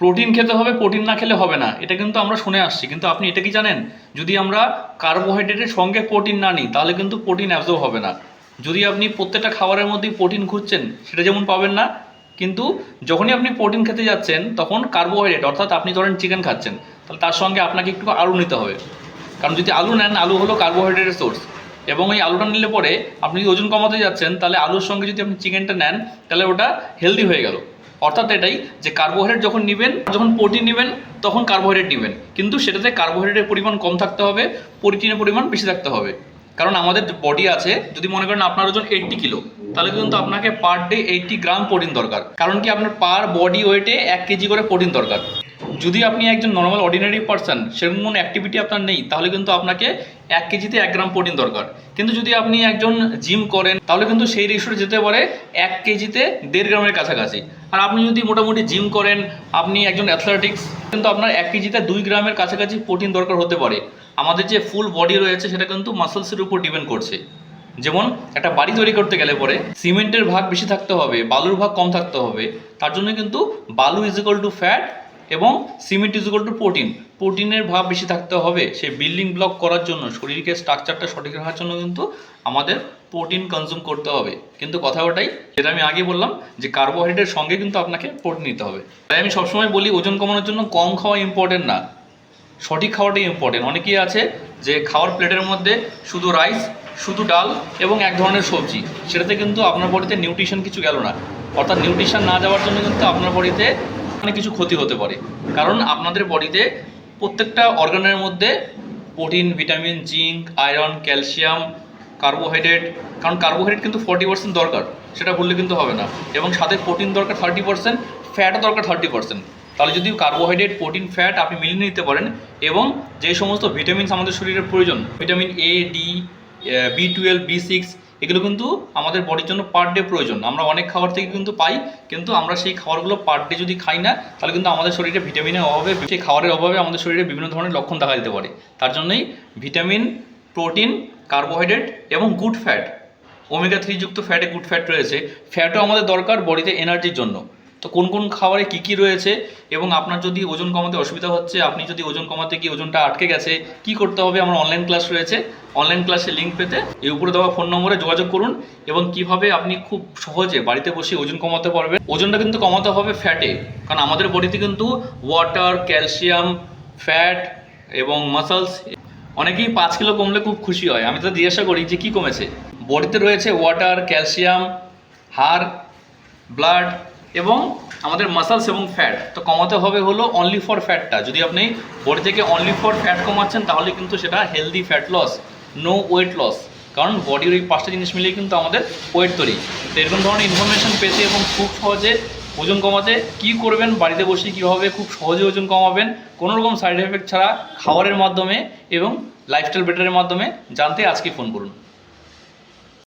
Protein খেতে হবে, protein না খেলে হবে না। এটা কিন্তু আমরা শুনে আসছি। কিন্তু আপনি এটা কি জানেন? যদি আমরা কার্বোহাইড্রেটের সঙ্গে প্রোটিন না নিই, তাহলে কিন্তু প্রোটিন অ্যাবজর্ব হবে না। যদি আপনি প্রত্যেকটা খাবারের মধ্যেই প্রোটিন খুঁজছেন, সেটা যেমন পাবেন না, কিন্তু যখনই আপনি প্রোটিন খেতে যাচ্ছেন, তখন কার্বোহাইড্রেট, অর্থাৎ আপনি ধরেন চিকেন খাচ্ছেন, তাহলে তার সঙ্গে আপনাকে একটু আলু নিতে হবে। কারণ যদি আলু নেন, আলু হলো কার্বোহাইড্রেটের সোর্স এবং এই আলুটা নিলে পরে আপনি ওজন কমাতে যাচ্ছেন, তাহলে আলুর সঙ্গে যদি আপনি চিকেনটা নেন, তাহলে ওটা হেলদি হয়ে গেল। অর্থাৎ এটাই যে কার্বোহাইড্রেট যখন নেবেন, যখন প্রোটিন নেবেন, তখন কার্বোহাইড্রেট নেবেন। কিন্তু সেটাতে কার্বোহাইড্রেটের পরিমাণ কম থাকতে হবে প্রোটিনের পরিমাণ বেশি থাকতে হবে। কারণ আমাদের বডি আছে, যদি মনে করেন আপনার ওজন এইটটি কিলো, তাহলে কিন্তু আপনাকে per day eighty gram protein দরকার। কারণ কি আপনার পার বডি ওয়েটে এক কেজি করে প্রোটিন দরকার। যদি আপনি একজন নর্মাল অর্ডিনারি পার্সন সেরকম কোনো অ্যাক্টিভিটি আপনার নেই, তাহলে কিন্তু আপনাকে এক কেজিতে এক গ্রাম প্রোটিন দরকার। কিন্তু যদি আপনি একজন জিম করেন, তাহলে কিন্তু সেই রেশিও যেতে পারে এক কেজিতে দেড় গ্রামের কাছাকাছি। আর আপনি যদি মোটামুটি জিম করেন, আপনি একজন অ্যাথলেটিক্স কিন্তু আপনার এক কেজিতে দুই গ্রামের কাছাকাছি প্রোটিন দরকার হতে পারে। আমাদের যে ফুল বডি রয়েছে, সেটা কিন্তু মাসলসের উপর ডিপেন্ড করছে। যেমন, একটা বাড়ি তৈরি করতে গেলে পরে সিমেন্টের ভাগ বেশি থাকতে হবে, বালুর ভাগ কম থাকতে হবে। তার জন্য কিন্তু বালু ইজ ইকুয়াল টু ফ্যাট এবং সিমেন্ট ইজ টু প্রোটিন প্রোটিনের ভাব বেশি থাকতে হবে সেই বিল্ডিং ব্লক করার জন্য। শরীরকে স্ট্রাকচারটা সঠিক রাখার জন্য কিন্তু আমাদের প্রোটিন কনজিউম করতে হবে। কিন্তু কথা ওটাই, যেটা আমি আগে বললাম যে কার্বোহাইড্রেটের সঙ্গে কিন্তু আপনাকে প্রোটিন নিতে হবে। তাই আমি সবসময় বলি, ওজন কমানোর জন্য কম খাওয়া ইম্পর্টেন্ট না। সঠিক খাওয়াটাই ইম্পর্টেন্ট অনেকেই আছে যে খাওয়ার প্লেটের মধ্যে শুধু রাইস শুধু ডাল এবং এক ধরনের সবজি। সেটাতে কিন্তু আপনার বডিতে নিউট্রিশন কিছু গেল না। অর্থাৎ নিউট্রিশন না যাওয়ার জন্য কিন্তু আপনার বডিতে কিছু ক্ষতি হতে পারে। কারণ আপনাদের বডিতে প্রত্যেকটা অর্গানের মধ্যে protein vitamin zinc iron calcium carbohydrate কারণ কার্বোহাইড্রেট কিন্তু ফর্টি পার্সেন্ট দরকার, সেটা বললে কিন্তু হবে না। এবং সাথে প্রোটিন দরকার থার্টি পার্সেন্ট ফ্যাটও দরকার থার্টি পার্সেন্ট তাহলে যদি কার্বোহাইড্রেট প্রোটিন ফ্যাট আপনি মিলিয়ে নিতে পারেন, এবং যে সমস্ত ভিটামিনস আমাদের শরীরের প্রয়োজন vitamin A D B twelve B six এগুলো কিন্তু আমাদের বডির জন্য পার ডে প্রয়োজন। আমরা অনেক খাবার থেকে কিন্তু পাই, কিন্তু আমরা সেই খাবারগুলো পার ডে যদি খাই না, তাহলে কিন্তু আমাদের শরীরে ভিটামিনের অভাবে, সেই খাবারের অভাবে আমাদের শরীরে বিভিন্ন ধরনের লক্ষণ দেখা দিতে পারে। তার জন্যই ভিটামিন প্রোটিন কার্বোহাইড্রেট এবং গুড ফ্যাট ওমেগা থ্রি যুক্ত ফ্যাটে গুড ফ্যাট রয়েছে। ফ্যাটও আমাদের দরকার বডিতে এনার্জির জন্য। তো কোন কোন খাবারে কী কী রয়েছে এবং আপনার যদি ওজন কমাতে অসুবিধা হচ্ছে, আপনি যদি ওজন কমাতে গিয়ে ওজনটা আটকে গেছে, কি করতে হবে? আমার অনলাইন ক্লাস রয়েছে। অনলাইন ক্লাসে লিঙ্ক পেতে এই উপরে দেওয়া ফোন নম্বরে যোগাযোগ করুন এবং কীভাবে আপনি খুব সহজে বাড়িতে বসে ওজন কমাতে পারবেন। ওজনটা কিন্তু কমাতে হবে ফ্যাটে কারণ আমাদের বডিতে কিন্তু ওয়াটার ক্যালসিয়াম ফ্যাট এবং মাসলস অনেকেই পাঁচ কিলো কমলে খুব খুশি হয়। আমি তো জিজ্ঞাসা করি যে কি কমেছে? বডিতে রয়েছে ওয়াটার ক্যালসিয়াম হাড় ব্লাড এবং আমাদের মাসালস এবং ফ্যাট তো কমাতে হবে হলো অনলি ফর ফ্যাটটা যদি আপনি বডি থেকে অনলি ফর ফ্যাট কমাচ্ছেন, তাহলে কিন্তু সেটা healthy fat loss no weight loss কারণ বডির ওই পাঁচটা জিনিস মিলিয়ে কিন্তু আমাদের ওয়েট তৈরি। তো এরকম ধরনের ইনফরমেশন পেতে এবং খুব সহজে ওজন কমাতে কি করবেন, বাড়িতে বসে কীভাবে খুব সহজে ওজন কমাবেন, কোনো রকম সাইড এফেক্ট ছাড়া খাবারের মাধ্যমে এবং লাইফস্টাইল বেটারের মাধ্যমে জানতে আজকে ফোন করুন।